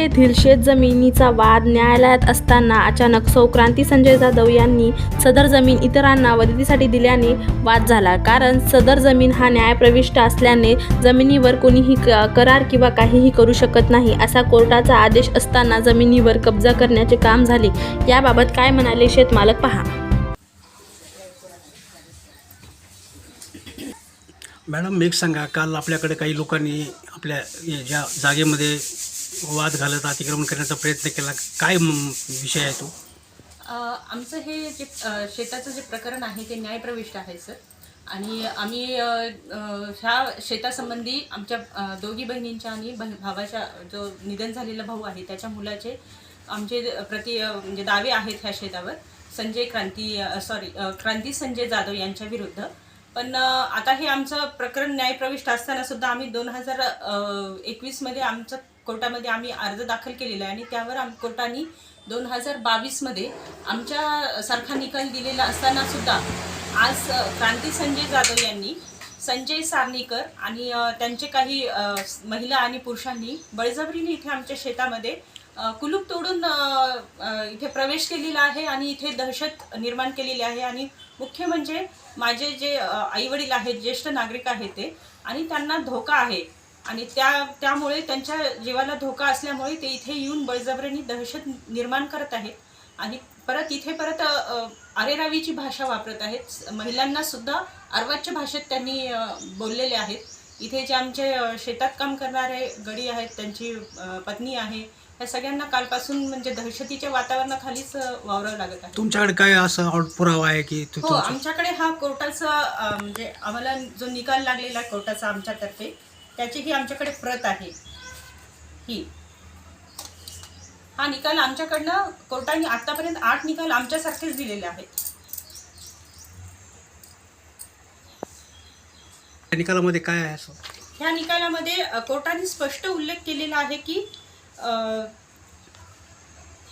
येथील शेतजमिनीचा वाद न्यायालयात असताना अचानक सौक्रांती संजय जाधव यांनी सदर जमीन इतरांना मदतीसाठी दिल्याने वाद झाला. कारण सदर जमीन हा न्यायप्रविष्ट असल्याने जमिनीवर कोणीही करार किंवा काहीही करू शकत नाही असा कोर्टाचा आदेश असताना जमिनीवर कब्जा करण्याचे काम झाले. याबाबत काय म्हणाले शेतमालक पहा. मॅडम एक सांगा. काल आपल्याकडे काही लोकांनी आपल्या ज्या जागेमध्ये वाद घालत अतिक्रमण करण्याचा प्रयत्न केला. काय विषय आहे तो? आमचं हे जे शेताचं जे प्रकरण आहे ते न्यायप्रविष्ट आहे सर. आणि आम्ही ह्या शेतासंबंधी आमच्या दोघी बहिणींच्या आणि बह- भावाच्या जो निधन झालेला भाऊ आहे त्याच्या मुलाचे आमचे प्रति म्हणजे दावे आहेत ह्या शेतावर. संजय क्रांती सॉरी क्रांती संजय जाधव यांच्या विरुद्ध. पण आता हे आमचं प्रकरण न्यायप्रविष्ट असताना सुद्धा आम्ही दोन हजार एकवीसमध्ये आमचं कोर्टामध्ये आम्ही अर्ज दाखल केलेला आहे आणि त्यावर आम कोर्टाने दोन हजार बावीसमध्ये आमच्या सारखा निकाल दिलेला असताना सुद्धा आज क्रांती संजय जाधव यांनी संजय सारणीकर आणि त्यांचे काही महिला आणि पुरुषांनी बळजबरीने इथे आमच्या शेतामध्ये कुलूप तोडून इथे प्रवेश केलेला आहे आणि इथे दहशत निर्माण केलेली आहे. आणि मुख्य म्हणजे माझे जे आईवडील आहेत ज्येष्ठ नागरिक आहेत ते आणि त्यांना धोका आहे. आणि त्या त्यामुळे त्यांच्या जीवाला धोका असल्यामुळे ते इथे येऊन बळजबरीने दहशत निर्माण करत आहेत. आणि परत इथे परत अरेरावीची भाषा वापरत आहेत. महिलांना सुद्धा अर्वाच्य भाषेत त्यांनी बोललेले आहेत. इथे जे आमचे शेतात काम करणारे गडी आहेत त्यांची पत्नी आहे. या सगळ्यांना कालपासून म्हणजे दहशतीच्या वातावरणाखालीच वावरावं लागत आहे. तुमच्याकडे काय असं पुरावा आहे की तो हो तुमचा? आमच्याकडे हा कोर्टाचा अ, म्हणजे आम्हाला जो निकाल लागलेला आहे कोर्टाचा आमच्यातर्फे त्याची ही आमच्याकडे प्रत आहे. ही. हा निकाल आमच्याकडनं कोर्टाने आतापर्यंत आठ निकाल आमच्यासारखेच दिलेले आहेत. त्या निकालामध्ये काय आहे असं? ह्या निकालामध्ये अ, कोर्टाने स्पष्ट उल्लेख केलेला आहे की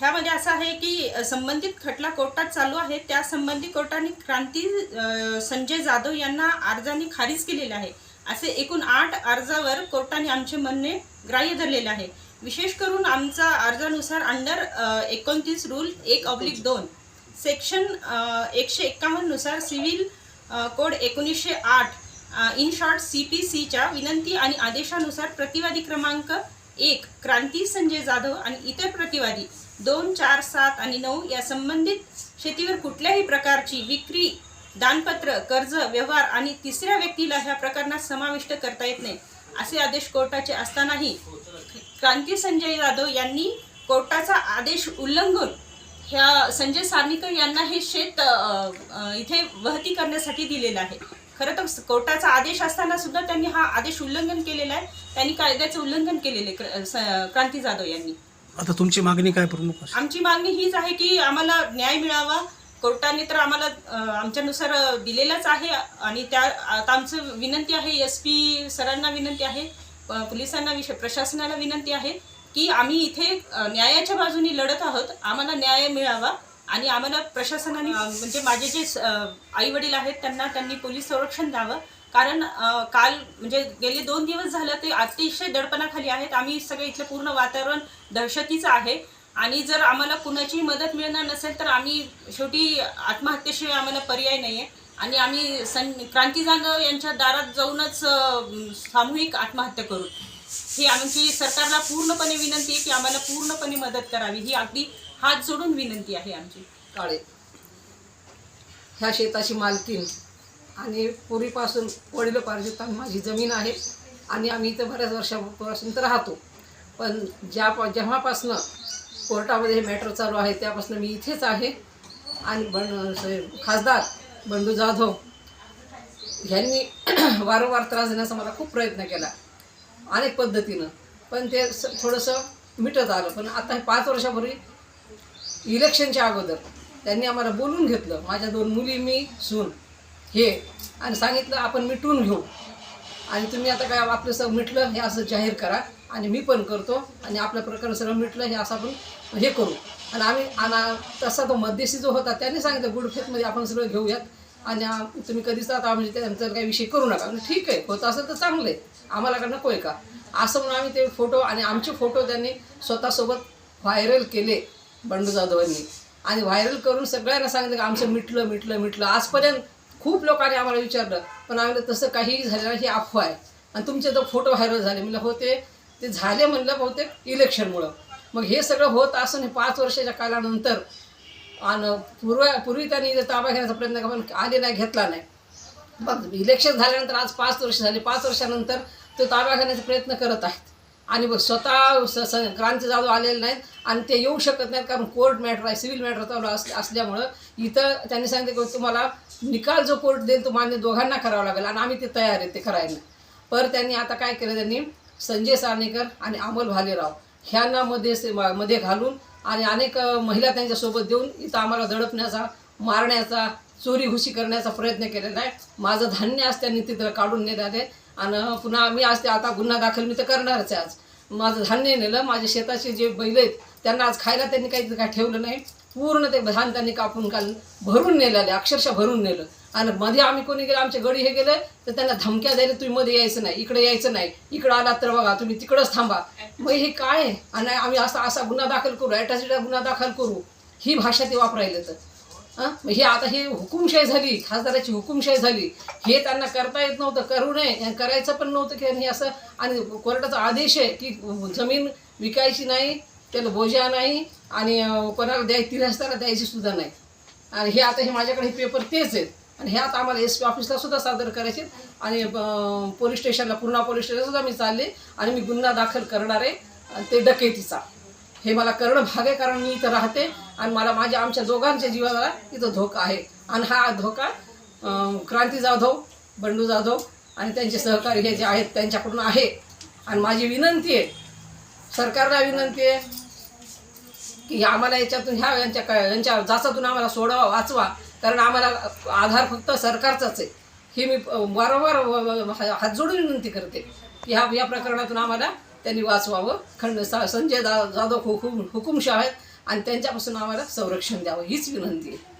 ह्यामध्ये असं आहे की संबंधित खटला कोर्टात चालू आहे. त्या संबंधित कोर्टाने क्रांती संजय जाधव यांना अर्जाने खारिज केलेले आहे. असे एकूण आठ अर्जावर कोर्टाने आमचे म्हणणे ग्राह्य धरलेले आहे. विशेष करून आमचा अर्जानुसार अंडर एकोणतीस रूल एक ऑब्लिक दोन. सेक्शन एकशे एक्कावन्ननुसार सिव्हिल कोड एकोणीसशे आठ इन शॉर्ट सी पी सीच्या विनंती आणि आदेशानुसार प्रतिवादी क्रमांक एक क्रांती संजय जाधव आणि इतर प्रतिवादी. दोन चार सात आणि नऊ या संबंधित शेतीवर कुठल्याही प्रकारची विक्री दानपत्र कर्ज व्यवहार आणि तिसऱ्या व्यक्तीला ह्या प्रकरणात समाविष्ट करता येत नाही असे आदेश कोर्टाचे असतानाही क्रांती संजय जाधव यांनी कोर्टाचा आदेश उल्लंघून ह्या संजय सारणीकर यांना हे शेत इथे वहती करण्यासाठी दिलेलं आहे. खरं तर कोर्टाचा आदेश असताना सुद्धा त्यांनी हा आदेश उल्लंघन केलेला आहे. त्यांनी कायद्याचं उल्लंघन केलेलं क्रांती जाधव यांनी. आता तुमची मागणी काय प्रमुख आमची मागणी हीच आहे की आम्हाला न्याय मिळावा. कोर्टाने तर आम्हाला आमच्यानुसार दिलेलाच आहे आणि त्या आता आमचं विनंती आहे एस पी सरांना विनंती आहे पोलिसांना विष प्रशासनाला विनंती आहे की आम्ही इथे न्यायाच्या बाजूने लढत आहोत. आम्हाला न्याय मिळावा. आणि आम्हाला प्रशासनाने म्हणजे माझे जे आई वडील आहेत त्यांना त्यांनी पोलीस संरक्षण द्यावं. कारण काल म्हणजे गेले दोन दिवस झालं ते अतिशय दडपणाखाली आहेत. आम्ही सगळे इथलं पूर्ण वातावरण दहशतीचं आहे. आणि जर आम्हाला कुणाची मदत मिळणार नसेल तर आम्ही शेवटी आत्महत्येशिवाय आम्हाला पर्याय नाही आहे आणि आम्ही सं क्रांती जाधव यांच्या दारात जाऊनच सामूहिक आत्महत्या करू. ही आमची सरकारला पूर्णपणे विनंती आहे की आम्हाला पूर्णपणे मदत करावी. ही अगदी हात जोडून विनंती आहे आमची. काळे. ह्या शेताची मालकीन आणि पूर्वीपासून वडिलोपार्जित माझी जमीन आहे आणि आम्ही इथं बऱ्याच वर्षापासून तर राहतो. पण ज्या जेव्हापासनं कोर्टामध्ये हे मॅटर चालू आहे त्यापासून मी इथेच आहे. आणि बन खासदार बंडू जाधव ह्यांनी वारंवार त्रास देण्याचा मला खूप प्रयत्न केला. अनेक पद्धतीनं. पण ते स थोडंसं मिटत आलं. पण आता हे पाच वर्षापूर्वी इलेक्शनच्या अगोदर त्यांनी आम्हाला बोलून घेतलं. माझ्या दोन मुली मी सून हे. आणि सांगितलं आपण मिटवून घेऊ. आणि तुम्ही आता काय आपलं सगळं मिटलं हे असं जाहीर करा. आणि मी पण करतो. आणि आपलं प्रकरण सगळं मिटलं हे असं आपण हे करू. आणि आम्ही आणि तसा तो मध्यस्थी जो होता त्यांनी सांगितलं गुडफेतमध्ये आपण सगळं घेऊयात. आणि तुम्ही कधीच आता म्हणजे त्यांचा काही विषय करू नका. म्हणजे ठीक आहे. होत असेल तर चांगलं आहे. आम्हाला का नको आहे का? असं म्हणून आम्ही ते फोटो आणि आमचे फोटो त्यांनी स्वतःसोबत व्हायरल केले बंडू जाधवांनी. आणि व्हायरल करून सगळ्यांना सांगितलं की आमचं मिटलं मिटलं मिटलं. आजपर्यंत खूप लोकांनी आम्हाला विचारलं पण आम्ही तसं काहीही झालं ही अफवा आहे. आणि तुमचे तर फोटो व्हायरल झाले. म्हणलं होते ते झाले म्हणलं बहुतेक इलेक्शनमुळं. मग हे सगळं होत असून हे पाच वर्षाच्या कालानंतर आणि पूर्व पूर्वी त्यांनी ताबा घेण्याचा प्रयत्न पण आले नाही घेतला नाही. मग इलेक्शन झाल्यानंतर आज पाच वर्ष झाले. पाच वर्षानंतर ते ताब्या घेण्याचा प्रयत्न करत आहेत. आणि बघ स्वतः स स क्रांती जाधव आलेले नाहीत आणि ते येऊ शकत नाहीत कारण कोर्ट मॅटर आहे सिव्हिल मॅटर चालू अस असल्यामुळं इथं त्यांनी सांगितलं की तुम्हाला निकाल जो कोर्ट देईल तो मान्य दोघांना करावा लागेल आणि आम्ही ते तयार आहे ते करायला. पर त्यांनी आता काय केलं त्यांनी? संजय सानेकर आणि अमोल भालेराव ह्यांना मध्ये मध्ये घालून आणि अनेक महिला त्यांच्यासोबत देऊन इथं आम्हाला दडपण्याचा मारण्याचा चोरी घुशी करण्याचा प्रयत्न केलेला आहे. माझं धान्य आज त्यांनी तिथं काढून नेत आहे. आणि पुन्हा मी आज ते आता गुन्हा दाखल मी तर करणारच आहे आज. माझं धान्य नेलं माझ्या शेताचे जे बैल आहेत त्यांना आज खायला त्यांनी काही काय ठेवलं नाही. पूर्ण ते धान त्यांनी कापून काल भरून नेलेले अक्षरशः भरून नेलं. आणि मध्ये आम्ही कोणी गेलं आमचे गडी हे गेले तर त्यांना धमक्या द्यायला तुम्ही मध्ये यायचं नाही इकडे यायचं नाही. इकडं आलात तर बघा तुम्ही तिकडंच थांबा. मग हे काय? आहे? आणि आम्ही असा असा गुन्हा दाखल करू ॲटासिटा गुन्हा दाखल करू. ही भाषा ते वापरायला तर हे? आता हे हुकुमशाही झाली खासदाराची हुकुमशाही झाली. हे त्यांना करता येत नव्हतं करू नये करायचं पण नव्हतं की हे असं. आणि कोर्टाचा आदेश आहे की जमीन विकायची नाही त्याला बोजा नाही आणि कोणाला द्याय तिरस्ताला द्यायची सुद्धा नाही. आणि हे आता हे माझ्याकडे हे पेपर तेच आहेत. आणि हे आता आम्हाला एस पी ऑफिसला सुद्धा सादर करायचे आहेत. आणि पोलीस स्टेशनला पूर्णा पोलीस स्टेशनला सुद्धा मी चालले. आणि मी गुन्हा दाखल करणार आहे. ते डकेतीचा. हे मला करणं भाग आहे कारण मी इथं राहते. आणि मला माझ्या आमच्या दोघांच्या जीवाला इथं धोका आहे. आणि हा धोका क्रांती जाधव बंडू जाधव आणि त्यांचे सहकारी हे जे आहेत त्यांच्याकडून आहे. आणि माझी विनंती आहे सरकारला विनंती आहे की आम्हाला याच्यातून ह्या यांच्या क- यांच्या जाचातून आम्हाला सोडावा वाचवा. कारण आम्हाला आधार फक्त सरकारचाच आहे. हे मी वारंवार हात जोडून विनंती करते. की ह्या या प्रकरणातून आम्हाला त्यांनी वाचवावं. खंड सा- संजय दा जाधव हुकुम हुकुमशाह आहेत. आणि त्यांच्यापासून आम्हाला संरक्षण द्यावं हीच विनंती आहे.